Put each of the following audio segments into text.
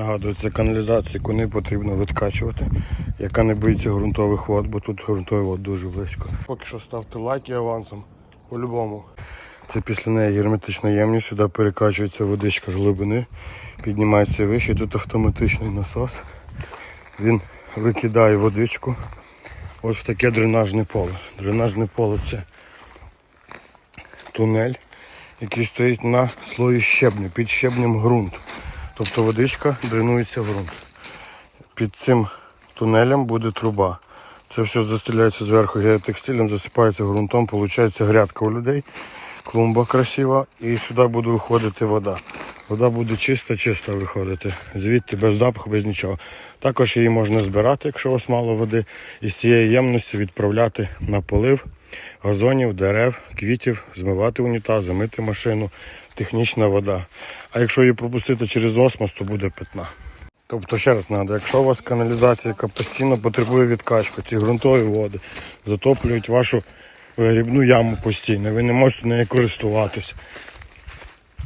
Нагадую, це каналізація, яку не потрібно відкачувати, яка не боїться ґрунтових вод, бо тут ґрунтовий вод дуже близько. Поки що ставте лайки авансом, по-любому. Це після неї герметична ємність, сюди перекачується водичка з глибини, піднімається вище, тут автоматичний насос. Він викидає водичку ось в таке дренажне поле. Дренажне поле це тунель, який стоїть на слої щебню, під щебнем ґрунту. Тобто водичка дренується в ґрунт. Під цим тунелем буде труба. Це все застеляється зверху геотекстилем, засипається ґрунтом, виходить грядка у людей, клумба красива, і сюди буде виходити вода. Вода буде чиста-чиста виходити. Звідти без запаху, без нічого. Також її можна збирати, якщо у вас мало води, і з цієї ємності відправляти на полив газонів, дерев, квітів, змивати унітази, мити машину, технічна вода. А якщо її пропустити через осмос, то буде питна. Тобто, ще раз нагадую, якщо у вас каналізація, яка постійно потребує відкачки, ці ґрунтові води затоплюють вашу вигрібну яму постійно, ви не можете нею користуватися.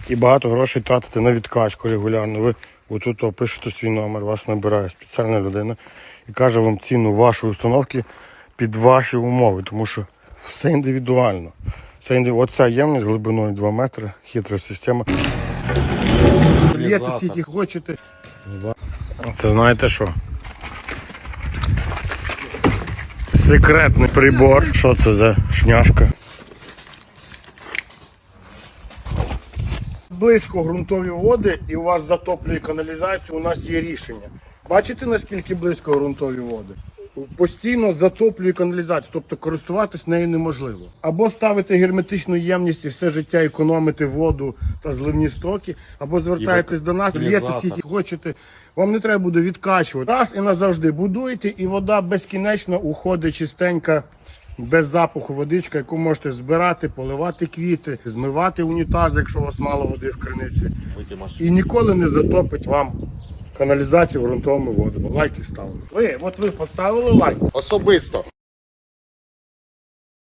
І багато грошей тратите на відкачку регулярно. Ви отут опишете свій номер, вас набирає спеціальна людина і каже вам ціну вашої установки під ваші умови, тому що все індивідуально. Все індиві... Оця ємність глибиною 2 метри, хитра система. Лєте скільки хочете. Це знаєте що? Секретний прибор. Що це за шняшка? Близько ґрунтові води і у вас затоплює каналізацію, у нас є рішення. Бачите, наскільки близько ґрунтові води? Постійно затоплює каналізацію, тобто користуватись нею неможливо. Або ставити герметичну ємність і все життя економити воду та зливні стоки, або звертаєтесь до нас, лєте скільки хочете. Вам не треба буде відкачувати. Раз і назавжди будуєте, і вода безкінечно уходить чистенька, без запаху водичка, яку можете збирати, поливати квіти, змивати унітази, якщо у вас мало води в криниці. І ніколи не затопить вам каналізацію ґрунтовими водами. Лайки ставимо. Ви, от ви поставили лайк. Особисто.